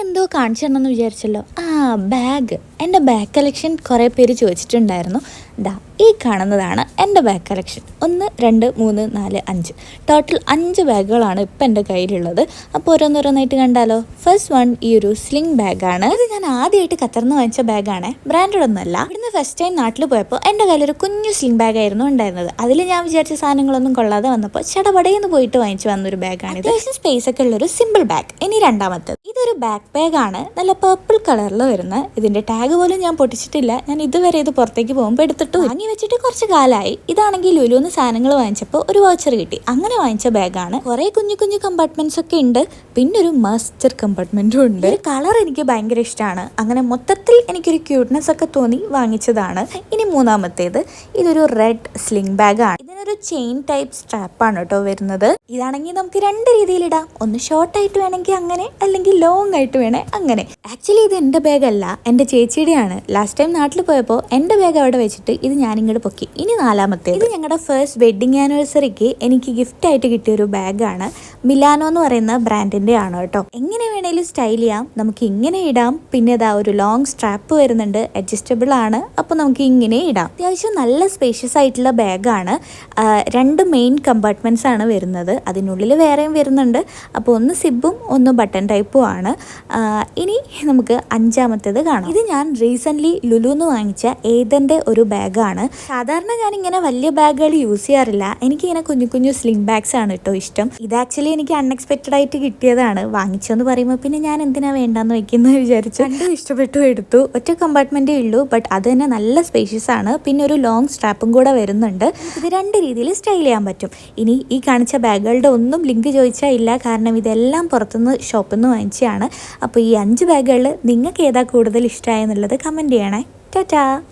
എന്തോ കാണിച്ചു തരണമെന്ന് വിചാരിച്ചല്ലോ. ആ ബാഗ് എന്റെ ബാഗ് കളക്ഷൻ കുറേ പേര് ചോദിച്ചിട്ടുണ്ടായിരുന്നു. ദാ ഈ കാണുന്നതാണ് എന്റെ ബാഗ് കളക്ഷൻ ഒന്ന് രണ്ട് മൂന്ന് നാല് അഞ്ച്. ടോട്ടൽ അഞ്ച് ബാഗുകളാണ് ഇപ്പം എന്റെ കയ്യിലുള്ളത്. അപ്പോൾ ഓരോന്നോരോന്നായിട്ട് കണ്ടാലോ? ഫസ്റ്റ് വൺ ഈ ഒരു സ്ലിംഗ് ബാഗാണ് ഇത് ഞാൻ ആദ്യമായിട്ട് ഖത്തറിന്ന് വാങ്ങിച്ച ബാഗാണ് ബ്രാൻഡഡ് ഒന്നുമല്ല. ഇവിടുന്ന് ഫസ്റ്റ് ടൈം നാട്ടിൽ പോയപ്പോൾ എന്റെ കയ്യിലൊരു കുഞ്ഞു സ്ലിംഗ് ബാഗായിരുന്നു ഉണ്ടായിരുന്നത്. അതിൽ ഞാൻ വിചാരിച്ച സാധനങ്ങളൊന്നും കൊള്ളാതെ വന്നപ്പോൾ ചടപടയെന്ന് പോയിട്ട് വാങ്ങിച്ചു വന്നൊരു ബാഗാണ് അത്യാവശ്യം സ്പേസ് ഒക്കെ ഉള്ളൊരു സിമ്പിൾ ബാഗ് ഇനി രണ്ടാമത്തത്. ഇതൊരു ബാക്ക് ബാഗ് ആണ്. നല്ല പർപ്പിൾ കളറിൽ വരുന്ന ഇതിന്റെ ടാഗ് പോലും ഞാൻ പൊട്ടിച്ചിട്ടില്ല. ഞാൻ ഇതുവരെ ഇത് പുറത്തേക്ക് പോകുമ്പോൾ എടുത്തിട്ട് വാങ്ങി വെച്ചിട്ട് കുറച്ച് കാലമായി ഇതാണെങ്കിൽ ലുലുന്ന് സാധനങ്ങൾ വാങ്ങിച്ചപ്പോൾ ഒരു വൗച്ചർ കിട്ടി. അങ്ങനെ വാങ്ങിച്ച ബാഗാണ് കുറെ കുഞ്ഞു കുഞ്ഞു കമ്പാർട്ട്മെന്റ്സ് ഒക്കെ ഉണ്ട്. പിന്നെ ഒരു മാസ്റ്റർ കമ്പാർട്ട്മെന്റും ഉണ്ട്. ഒരു കളർ എനിക്ക് ഭയങ്കര ഇഷ്ടമാണ് അങ്ങനെ മൊത്തത്തിൽ എനിക്കൊരു ക്യൂട്ട്നെസ് ഒക്കെ തോന്നി വാങ്ങിച്ചതാണ്. ഇനി മൂന്നാമത്തേത് ഇതൊരു റെഡ് സ്ലിംഗ് ബാഗാണ് ഇതിനൊരു ചെയിൻ ടൈപ്പ് സ്ട്രാപ്പാണ് കേട്ടോ വരുന്നത്. ഇതാണെങ്കിൽ നമുക്ക് രണ്ട് രീതിയിൽ ഇടാം. ഒന്ന് ഷോർട്ട് ആയിട്ട് വേണമെങ്കിൽ അങ്ങനെ അല്ലെങ്കിൽ ലോങ് ആയിട്ട് വേണേ അങ്ങനെ. ആക്ച്വലി ഇത് എന്റെ ബാഗല്ല എന്റെ ചേച്ചിയുടെയാണ്. ലാസ്റ്റ് ടൈം നാട്ടിൽ പോയപ്പോൾ എന്റെ ബാഗ് അവിടെ വെച്ചിട്ട് ഇത് ഞാനിങ്ങോട്ട് പൊക്കി. ഇനി നാലാമത്തെ ഇത് ഞങ്ങളുടെ ഫസ്റ്റ് വെഡിങ് ആനിവേഴ്സറിക്ക് എനിക്ക് ഗിഫ്റ്റ് ആയിട്ട് കിട്ടിയ ഒരു ബാഗാണ് മിലാനോ എന്ന് പറയുന്ന ബ്രാൻഡിന്റെ ആണ് കേട്ടോ. എങ്ങനെ വേണേലും സ്റ്റൈൽ ചെയ്യാം. നമുക്ക് ഇങ്ങനെ ഇടാം. പിന്നെ ഇതാ ഒരു ലോങ് സ്ട്രാപ്പ് വരുന്നുണ്ട്. അഡ്ജസ്റ്റബിൾ ആണ്. അപ്പോൾ നമുക്ക് ഇങ്ങനെ ഇടാം. അത്യാവശ്യം നല്ല സ്പേഷ്യസ് ആയിട്ടുള്ള ബാഗാണ് രണ്ട് മെയിൻ കമ്പാർട്ട്മെന്റ്സ് ആണ് വരുന്നത്. അതിനുള്ളിൽ വേറെയും വരുന്നുണ്ട്. അപ്പോൾ ഒന്ന് സിബും ഒന്ന് ബട്ടൺ ടൈപ്പും ആണ്. ഇനി നമുക്ക് അഞ്ചാമത്തേത് കാണാം. ഇത് ഞാൻ റീസെന്റ്ലി ലുലുന്ന് വാങ്ങിച്ച ഏതന്റെ ഒരു ബാഗാണ്. സാധാരണ ഞാൻ ഇങ്ങനെ വലിയ ബാഗുകൾ യൂസ് ചെയ്യാറില്ല. എനിക്ക് ഇങ്ങനെ കുഞ്ഞു കുഞ്ഞു സ്ലിംഗ് ബാഗ്സ് ആണ് കേട്ടോ ഇഷ്ടം. ഇത് ആക്ച്വലി എനിക്ക് അൺഎക്സ്പെക്റ്റഡ് ആയിട്ട് കിട്ടിയതാണ്. വാങ്ങിച്ചെന്ന് പറയുമ്പോൾ പിന്നെ ഞാൻ എന്തിനാ വേണ്ടെന്ന് വെക്കുന്നത് വിചാരിച്ചു. രണ്ടും ഇഷ്ടപ്പെട്ടു എടുത്തു. ഒറ്റ കമ്പാർട്ട്മെന്റേ ഉള്ളൂ ബട്ട് അത് തന്നെ നല്ല സ്പേഷ്യസ് ആണ്. പിന്നെ ഒരു ലോങ് സ്ട്രാപ്പും കൂടെ വരുന്നുണ്ട്. ഇത് രണ്ട് രീതിയിൽ സ്റ്റൈൽ ചെയ്യാൻ പറ്റും. ഇനി ഈ കാണിച്ച ബാഗുകളുടെ ഒന്നും ലിങ്ക് ചോദിച്ചാൽ ഇല്ല. കാരണം ഇതെല്ലാം പുറത്തുനിന്ന് ഷോപ്പിൽ നിന്ന് വാങ്ങിച്ചതാണ്. അപ്പോൾ ഈ അഞ്ച് ബാഗുകളിൽ നിങ്ങൾക്ക് ഏതാ കൂടുതൽ ഇഷ്ടമായെന്നുള്ളത് കമന്റ് ചെയ്യണേ. ടാറ്റാ.